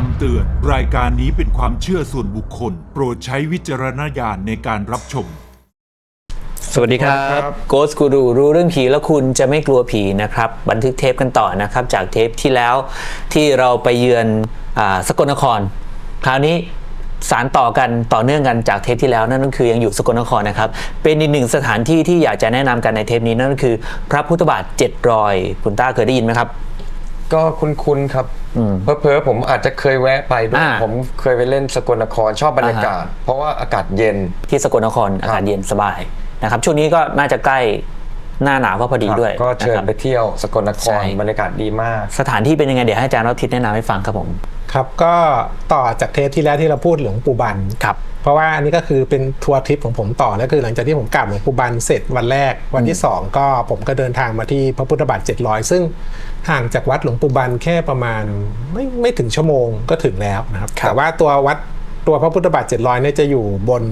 คำเตือน รายการนี้เป็นความเชื่อส่วนบุคคล โปรดใช้วิจารณญาณในการรับชม สวัสดีครับ Ghost Guru รู้เรื่องผีแล้วคุณจะไม่กลัวผีนะครับ บันทึกเทปกันต่อนะครับ จากเทปที่แล้วที่เราไปเยือนอาสกลนคร คราวนี้สารต่อกันต่อเนื่องกันจากเทปที่แล้วนั่นก็คือยังอยู่สกลนครนะครับ เป็นอีกหนึ่งสถานที่ที่อยากจะแนะนำกันในเทปนี้นั่นก็คือ พระพุทธบาทเจ็ดรอย คุณต้าเคยได้ยินไหมครับ ก็คุ้นๆครับอืมเพอๆผมอาจจะเคยแวะไปด้วย อ่า ผมเคยไปเล่นสกลนครชอบบรรยากาศ เพราะว่าอากาศเย็น ที่สกลนครอากาศเย็นสบายนะครับช่วงนี้ก็น่าจะใกล้หน้าหนาวก็พอดีด้วยก็เชิญนะครับ ไปเที่ยวสกลนคใช่ รบรรยากาศดีมาก สถานที่เป็นยังไงเดี๋ยวให้อาจารย์รับทิศแนะนำให้ฟังครับผม ครับก็ต่อจากเทปที่แล้วที่เราพูดหลวงปู่บัน ครับ เพราะว่าอันนี้ก็คือเป็นทัวร์ทริปของผมต่อแล้วคือหลังจากที่ผมกลับหลวงปู่บันเสร็จวันแรกวันที่ 2 ก็ผมก็เดินทางมาที่พระพุทธบาท700 ซึ่ง ห่างจากวัดหลวงปู่บันแค่ประมาณไม่ไม่ถึงชั่วโมงก็ถึงแล้วนะครับครับแต่ว่าตัววัดตัวพระพุทธบาท700เนี่ยจะอยู่บน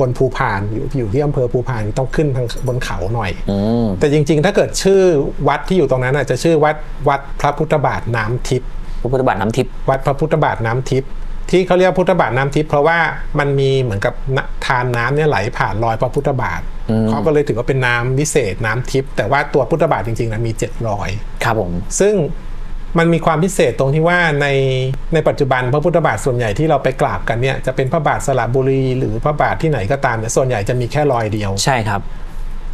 บนภูพานอยู่อยู่ที่อำเภอภูพานต้องขึ้นทางบนเขาหน่อยอืมแต่จริง ๆ ถ้าเกิดชื่อวัดที่อยู่ตรงนั้นอาจจะชื่อวัดวัดพระพุทธบาทน้ำทิพย์พระพุทธบาทน้ำทิพย์วัดพระพุทธบาทน้ำทิพย์ที่เขาเรียกพุทธบาทน้ำทิพย์เพราะว่ามันมีเหมือนกับนทานน้ำเนี่ยไหลผ่านรอยพระพุทธบาท เขาก็เลยถือว่าเป็นน้ำวิเศษน้ำทิพย์แต่ว่าตัวพุทธบาทจริงๆนะมีเจ็ดรอยครับผม ซึ่งมันมีความพิเศษตรงที่ว่าในในปัจจุบันพระพุทธบาทส่วนใหญ่ที่เราไปกราบกันเนี่ยจะเป็นพระบาทสระบุรีหรือพระบาทที่ไหนก็ตามเนี่ยส่วนใหญ่จะมีแค่รอยเดียว ใช่ครับ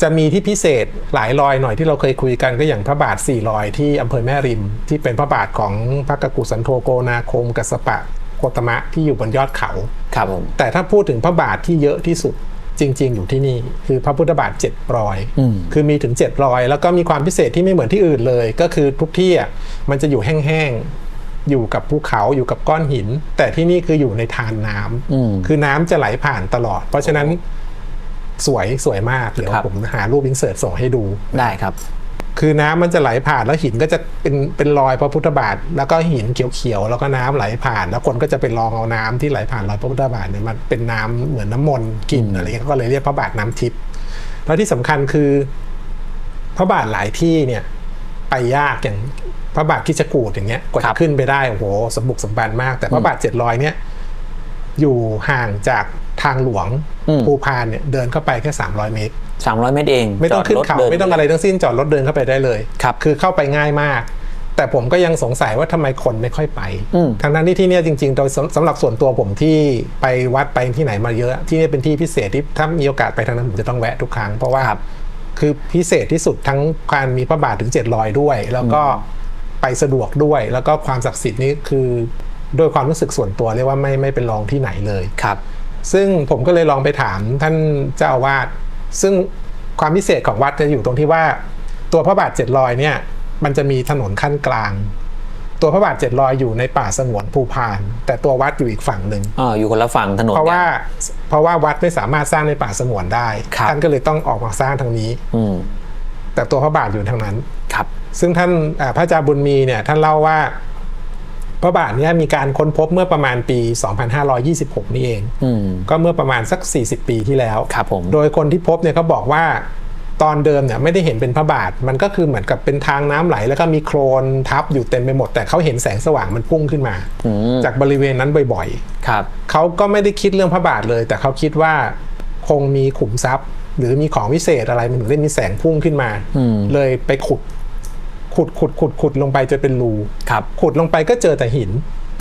จะมีที่พิเศษหลายรอยหน่อยที่เราเคยคุยกันก็อย่างพระบาทสี่รอยที่อำเภอแม่ริม ที่เป็นพระบาทของพระกกุสันโธโกนาคมกัสสปะโคตมะที่อยู่บนยอดเขาครับผมแต่ถ้าพูดถึงพระบาทที่เยอะที่สุด จริง ๆ อยู่ที่นี่คือพระพุทธบาทเจ็ดรอยอืมคือมีถึงเจ็ดรอยแล้วก็มีความพิเศษที่ไม่เหมือนที่อื่นเลย ก็คือทุกที่อะมันจะอยู่แห้งๆอยู่กับภูเขาอยู่กับก้อนหิน แต่ที่นี่คืออยู่ในทานน้ำอืมคือน้ำจะไหลผ่านตลอด เพราะฉะนั้นสวยสวยมากเดี๋ยวครับผมหารูปอินเสิร์ตส่งให้ดูได้ครับ คือน้ำมันจะไหลผ่านแล้วหินก็จะเป็นเป็นรอยพระพุทธบาท แล้วก็หินเขียวๆแล้วก็น้ำไหลผ่าน แล้วคนก็จะไปลองเอาน้ำที่ไหลผ่านรอยพระพุทธบาทเนี่ยมันเป็นน้ำเหมือนน้ำมนต์กลิ่นอะไรเงี้ยก็เลยเรียกพระบาทน้ำทิพย์แล้วที่สำคัญคือ พระบาทหลายที่เนี่ยไปยากอย่างพระบาทคิชกูดอย่างเงี้ยกว่าครัจะบขึ้นไปได้โอ้โหสมบุกสมบันมาก แต่พระบาทเจ็ดรอยเนี่ยอยู่ห่างจาก ทางหลวงอืมภูพานเนี่ยเดินเข้าไปแค่ 300 เมตร 300 เมตรเอง ไม่ต้องขึ้นเขาจดรถดิไม่ต้องอะไรทั้งสิ้นจอดรถเดินเข้าไปได้เลยครับคือเข้าไปง่ายมาก แต่ผมก็ยังสงสัยว่าทำไมคนไม่ค่อยไปอืมทั้งนั้นที่ที่เนี่ยจริงๆโดยสำสำหรับส่วนตัวผมที่ไปวัดไปที่ไหนมาเยอะที่นี่เป็นที่พิเศษที่ถ้ามีโอกาสไปทางนั้นผมจะต้องแวะทุกครั้งเพราะว่าครับคือพิเศษที่สุดทั้งการมีพระบาทถึง 700 ด้วย แล้วก็ไปสะดวกด้วย แล้วก็ความศักดิ์สิทธิ์นี่คือโดยความรู้สึกส่วนตัวเรียกว่าไม่ไม่เป็นรองที่ไหนเลยครับ ซึ่งผมก็เลยลองไปถามท่านเจ้าอาวาสซึ่งความพิเศษของวัดจะอยู่ตรงที่ว่า ตัวพระบาทเจ็ดรอยเนี่ยมันจะมีถนนขั้นกลาง ตัวพระบาทเจ็ดรอยอยู่ในป่าสงวนภูพาน แต่ตัววัดอยู่อีกฝั่งหนึ่งอ่าอยู่คนละฝั่งถนนเพราะว่านี่ยเพราะว่าวัดไม่สามารถสร้างในป่าสงวนได้ครับท่านก็เลยต้องออกมาสร้างทางนี้ อืมแต่ตัวพระบาทอยู่ทางนั้นครับ ซึ่งท่านอ่าพระอาจารย์บุญมีเนี่ยท่านเล่าว่า พระบาทเนี่ยมีการค้นพบเมื่อประมาณปี 2526 นี่เองอืมก็เมื่อประมาณสัก 40 ปีที่แล้วครับผมโดยคนที่พบเนี่ยเขาบอกว่าตอนเดิมเนี่ยไม่ได้เห็นเป็นพระบาท มันก็คือเหมือนกับเป็นทางน้ำไหล แล้วก็มีโคลนทับอยู่เต็มไปหมด แต่เขาเห็นแสงสว่างมันพุ่งขึ้นมาอืมจากบริเวณนั้นบ่อยครับๆเขาก็ไม่ได้คิดเรื่องพระบาทเลย แต่เขาคิดว่าคงมีขุมทรัพย์ หรือมีของวิเศษอะไรมันถึงได้มีแสงพุ่งขึ้นมาอืมเลยไปขุด ขุดขุดขุดขุดลงไปจนเป็นรูครับขุดลงไปก็เจอแต่หิน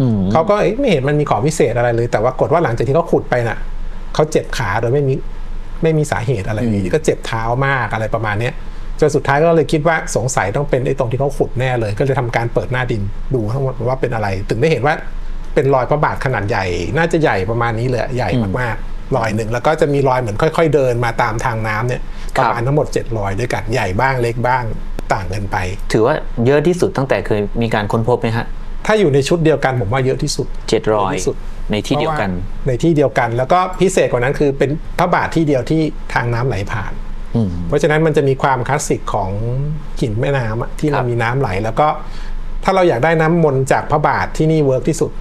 อืมเขาก็เอ๊ะไม่เห็นมันมีของพิเศษอะไรเลย แต่ว่ากฏว่าหลังจากที่เขาขุดไปน่ะเขาเจ็บขาโดยไม่มีไม่มีสาเหตุอะไรเลยก็เจ็บเท้ามากอะไรประมาณเนี้ยจนสุดท้ายก็เลยคิดว่าสงสัยต้องเป็นไอ้ตรงที่เขาขุดแน่เลย ก็เลยทำการเปิดหน้าดินดูทั้งหมดว่าเป็นอะไร ถึงได้เห็นว่าเป็นรอยพระบาทขนาดใหญ่ น่าจะใหญ่ประมาณนี้เลยใหญ่มากๆรอยหนึ่งแล้วก็จะมีรอยเหมือนค่อย ๆ เดินมาตามทางน้ำเนี่ยประมาณทั้งหมดเจ็ดรอยด้วยกันใหญ่บ้างเล็กบ้าง ต่างกันไป ถือว่าเยอะที่สุดตั้งแต่เคยมีการค้นพบไหมฮะ ถ้าอยู่ในชุดเดียวกันผมว่าเยอะที่สุดเจ็ดร้อยที่สุดในที่เดียวกันพราะาในที่เดียวกัน แล้วก็พิเศษกว่านั้นคือเป็นพระบาทที่เดียวที่ทางน้ำไหลผ่านอืมเพราะฉะนั้นมันจะมีความคลาสสิกของหินแม่น้ำอะที่ครัมันบมีน้ำไหล แล้วก็ถ้าเราอยากได้น้ำมนต์จากพระบาทที่นี่เวิร์กที่สุด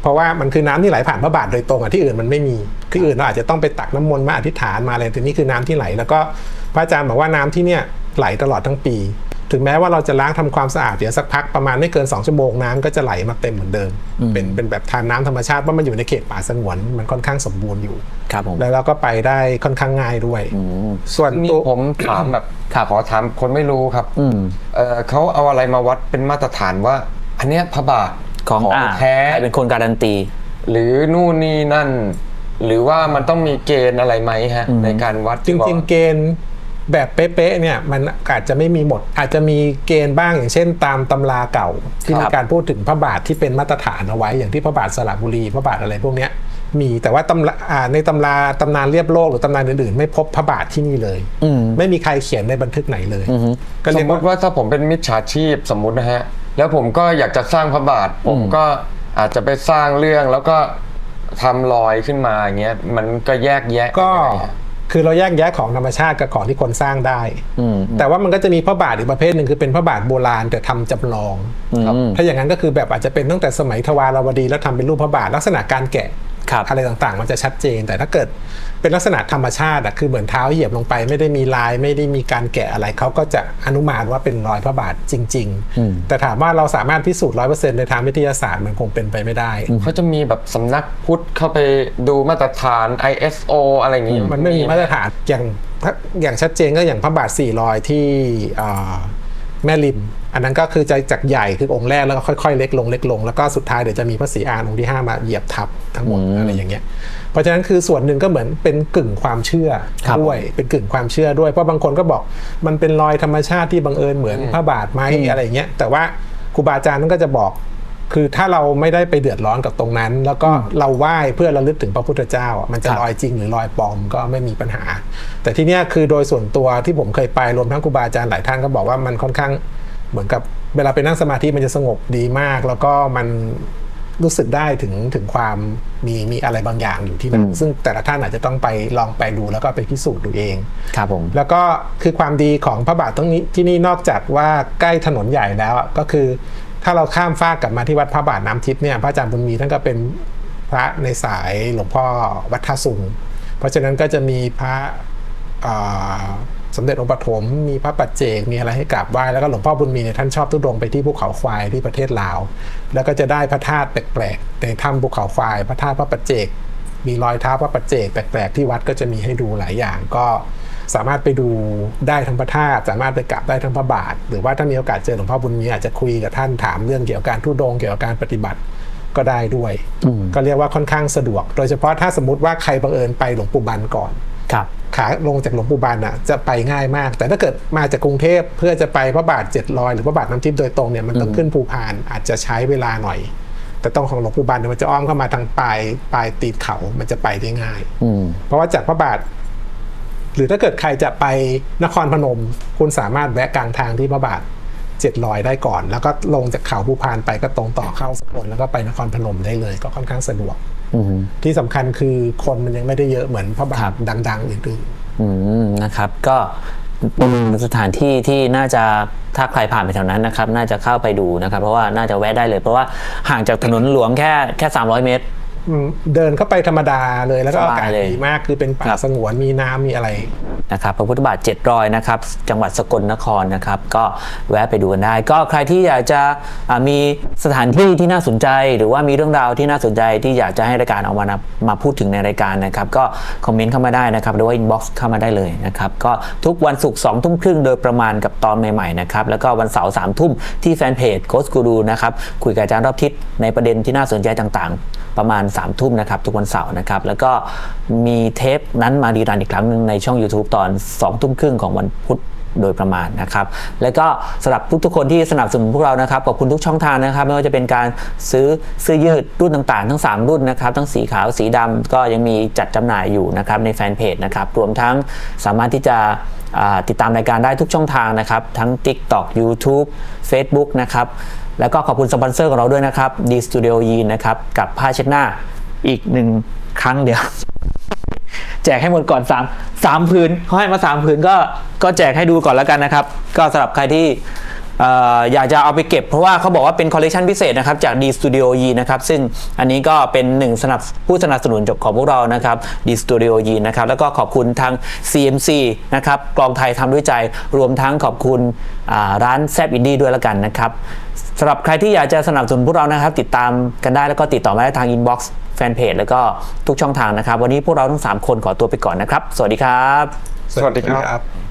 เพราะว่ามันคือน้ำที่ไหลผ่านพระบาทโดยตรงอะที่อื่นมันไม่มีที่อื่นเราอาจจะต้องไปตักน้ำมนต์มาอธิษฐานมาอะไรแต่นี่คือน้ำที่ไหล แล้วก็พระอาจารย์บอกว่าน้ำที่เนี่ยไหลตลอดทั้งปี ถึงแม้ว่าเราจะล้างทำความสะอาดเดี๋ยวสักพักประมาณไม่เกิน 2 ชั่วโมงน้ำก็จะไหลมาเต็มเหมือนเดิม เป็นเป็นแบบทานน้ำธรรมชาติเพราะมันอยู่ในเขตป่าสงวนมันค่อนข้างสมบูรณ์อยู่ครับผมแล้วเราก็ไปได้ค่อนข้างง่ายด้วย ส่วนนี่ตัวผมถามแบบครับขอถามคนไม่รู้ครับอืมเออเขาเอาอะไรมาวัดเป็นมาตรฐานว่า อันเนี้ยพระบาทของอ่าแท้ใครเป็นคนการันตี หรือนู่นนี่นั่น หรือว่ามันต้องมีเกณฑ์อะไรไหมฮะในการวัดจริงๆเกณฑ์ แบบเป๊ะๆเนี่ยมันอาจจะไม่มีหมด อาจจะมีเกณฑ์บ้างอย่างเช่น ตามตำราเก่า ที่ครับมีการพูดถึงพระบาทที่เป็นมาตรฐานเอาไว้ อย่างที่พระบาทสระบุรีพระบาทอะไรพวกเนี้ยมีแต่ว่าตำราอ่าในตำราตำนานเรียบโลกหรือตำนานอื่นๆ ไม่พบพระบาทที่นี่เลยอืมไม่มีใครเขียนในบันทึกไหนเลยก็สเรียมกมว่าติว่าถ้าผมเป็นมิจฉาชีพสมมุตินะฮะ แล้วผมก็อยากจะสร้างพระบาท ผมก็อาจจะไปสร้างเรื่องแล้วก็ทำรอยขึ้นมาอย่างเงี้ยมันก็แยกแยะก็ยังไงฮะ คือเราแยกแยะของธรรมชาติกับของที่คนสร้างได้อืมแต่ว่ามันก็จะมีพระบาทอีกประเภทหนึ่งคือเป็นพระบาทโบราณแต่ทำจำลองครับถ้าอย่างนั้นก็คือแบบอาจจะเป็นตั้งแต่สมัยทวารวดีแล้วทำเป็นรูปพระบาทลักษณะการแกะครับ อะไรต่างๆ มันจะชัดเจน แต่ถ้าเกิดเป็นลักษณะธรรมชาติอะคือเหมือนเท้าเหยียบลงไป ไม่ได้มีลายไม่ได้มีการแกะอะไรเขาก็จะอนุมานว่าเป็นรอยพระบาทจริง ๆ แต่ถามว่าเราสามารถพิสูจน์ร้อยเปอร์เซ็นต์ในทางวิทยาศาสตร์มันคงเป็นไปไม่ได้เขาจะมีแบบสำนักพุทธเข้าไปดูมาตรฐาน ISO อะไรอย่างงี้มันไม่มีมาตรฐานอย่างถ้าอย่างชัดเจนก็อย่างพระบาทสี่รอยที่อ่า แม่ริม อันนั้นก็คือจะจากใหญ่คือองค์แรกแล้วก็ค่อยๆ เล็กลงเล็กลงแล้วก็สุดท้ายเดี๋ยวจะมีพระศรีอานองค์ที่ 5 มาเหยียบทับทั้งหมดอะไรอย่างเงี้ยเพราะฉะนั้นคือส่วนหนึ่งก็เหมือนเป็นกึ่งความเชื่อครับด้วยเป็นกึ่งความเชื่อด้วยเพราะบางคนก็บอกมันเป็นรอยธรรมชาติที่บังเอิญเหมือนพระบาทไหมอะไรอย่างเงี้ยแต่ว่าครูบาอาจารย์นั่นก็จะบอก คือถ้าเราไม่ได้ไปเดือดร้อนกับตรงนั้น แล้วก็เราไหว้เพื่อระลึกถึงพระพุทธเจ้าอะมันจะครับลอยจริงหรือลอยปลอมก็ไม่มีปัญหา แต่ที่เนี้ยคือโดยส่วนตัวที่ผมเคยไปรวมทั้งครูบาอาจารย์หลายท่านก็บอกว่ามันค่อนข้างเหมือนกับเวลาไปนั่งสมาธิมันจะสงบดีมาก แล้วก็มันรู้สึกได้ถึงถึงความมีมีอะไรบางอย่างอยู่ที่นั่นซึ่งแต่ละท่านอาจจะต้องไปลองไปดูแล้วก็ไปพิสูจน์ดูเอง ครับผม แล้วก็คือความดีของพระบาทตรงนี้ที่นี่นอกจากว่าใกล้ถนนใหญ่แล้วอะก็คือ ถ้าเราข้ามฟากกลับมาที่วัดพระบาทน้ำทิพย์เนี่ยพระอาจารย์บุญมีท่านก็เป็นพระในสายหลวงพ่อวัดท่าสุงเพราะฉะนั้นก็จะมีพระสมเด็จองค์ปฐมมีพระปัจเจกมีอะไรให้กราบไหว้แล้วก็หลวงพ่อบุญมีเนี่ยท่านชอบทุดงไปที่ภูเขาควายที่ประเทศลาว แล้วก็จะได้พระธาตุแปลกๆในถ้ำภูเขาควาย พระธาตุพระปัจเจก มีรอยเท้าพระปัจเจกแปลกๆที่วัดก็จะมีให้ดูหลายอย่างก็ สามารถไปดูได้ทั้งพระธาตุสามารถไปกราบได้ทั้งพระบาท หรือว่าถ้ามีโอกาสเจอหลวงพ่อบุญมีอาจจะคุยกับท่านถามเรื่องเกี่ยวกับการทุดงค์เกี่ยวกับการปฏิบัติก็ได้ด้วย ก็เรียกว่าค่อนข้างสะดวก โดยเฉพาะถ้าสมมติว่าใครบังเอิญไปหลวงปู่บันก่อนครับขาลงจากหลวงปู่บันอะจะไปง่ายมาก แต่ถ้าเกิดมาจากกรุงเทพเพื่อจะไปพระบาทเจ็ดรอยหรือพระบาทน้ำทิพย์โดยตรงเนี่ยมันต้องขึ้นภูพานอาจจะใช้เวลาหน่อย แต่ต้องของหลวงปู่บันเนี่ยมันจะอ้อมเข้ามาทางปลายปลายตีนเขา มันจะไปได้ง่ายอืมเพราะว่าจากพระบาท หรือถ้าเกิดใครจะไปนครพนม คุณสามารถแวะกลางทางที่พระบาทเจ็ดรอยได้ก่อน แล้วก็ลงจากเขาภูพานไปก็ตรงต่อเข้าสกลแล้วก็ไปนครพนมได้เลย ก็ค่อนข้างสะดวกอืมที่สำคัญคือคนมันยังไม่ได้เยอะเหมือนพระบาครัทบดังๆอื่นๆอืมนะครับ ก็เป็นสถานที่ที่น่าจะถ้าใครผ่านไปแถวนั้นนะครับ น่าจะเข้าไปดูนะครับ เพราะว่าน่าจะแวะได้เลย เพราะว่าห่างจากถนนหลวงแค่แค่ 300 เมตรอืม เดินเข้าไปธรรมดาเลยแล้วก็สอาบายกาศเลยดีมากคือเป็นป่าครับสงวนมีน้ำมีอะไรนะครับพระพุทธบาท7รอยนะครับจังหวัดสกลนครนะครับ ก็แวะไปดูกันได้ ก็ใครที่อยากจะอ่ามีสถานที่ที่น่าสนใจ หรือว่ามีเรื่องราวที่น่าสนใจที่อยากจะให้รายการเอามานะมาพูดถึงในรายการนะครับ ก็คอมเมนต์เข้ามาได้นะครับหรือว่าอินบ็อกซ์เข้ามาได้เลยนะครับ ก็ทุกวันศุกร์สองทุ่มครึ่งโดยประมาณกับตอนใหม่ๆนะครับแล้วก็วันเสาร์สามทุ่มที่แฟนเพจโคสกูรูนะครับคุยกับอาจารย์รอบทิศในประเด็นที่น่าสนใจต่างๆ ประมาณ3ามทุ่มนะครับทุกวันเสาร์นะครับ แล้วก็มีเทปนั้นมาดีรันอีกครั้งหนึ่งในช่อง YouTube ตอน2ทุ่มครึ่งของวันพุธโดยประมาณนะครับ แล้วก็สำหรับทุกๆคนที่สนับสนุนพวกเรานะครับขอบคุณทุกช่องทางนะครับ ไม่ว่าจะเป็นการซื้อเสื้อยืดรุ่นต่างๆ ทั้ง 3 รุ่นนะครับ ทั้งสีขาวสีดำก็ยังมีจัดจำหน่ายอยู่นะครับในแฟนเพจนะครับ รวมทั้งสามารถที่จะติดตามรายการได้ทุกช่องทางนะครับ ทั้ง TikTok YouTube Facebook นะครับ แล้วก็ขอบคุณสปอนเซอร์ของเราด้วยนะครับ D Studio y e n นะครับ กับผ้าเช็ดหน้าอีกหนึ่งครั้งเดียว แจกให้หมดก่อน 3 3ผืนเขาให้มา3ผืนก็ก็แจกให้ดูก่อนแล้วกันนะครับ ก็สำหรับใครที่อยากจะเอาไปเก็บเพราะว่าเขาบอกว่าเป็นคอลเลกชันพิเศษนะครับจาก D Studio Y นะครับซึ่งอันนี้ก็เป็นหนึ่งสนับผู้สนับสนุนของพวกเรานะครับ D Studio Y นะครับแล้วก็ขอบคุณทาง CMC นะครับกลองไทยทำด้วยใจรวมทั้งขอบคุณร้านแซบอินดี้ด้วยแล้วกันนะครับ สำหรับใครที่อยากจะสนับสนุนพวกเรานะครับ ติดตามกันได้แล้วก็ติดต่อมาได้ทางอินบ็อกซ์แฟนเพจแล้วก็ทุกช่องทางนะครับ วันนี้พวกเราทั้ง 3 คนขอตัวไปก่อนนะครับ สวัสดีครับ สวัสดีครับ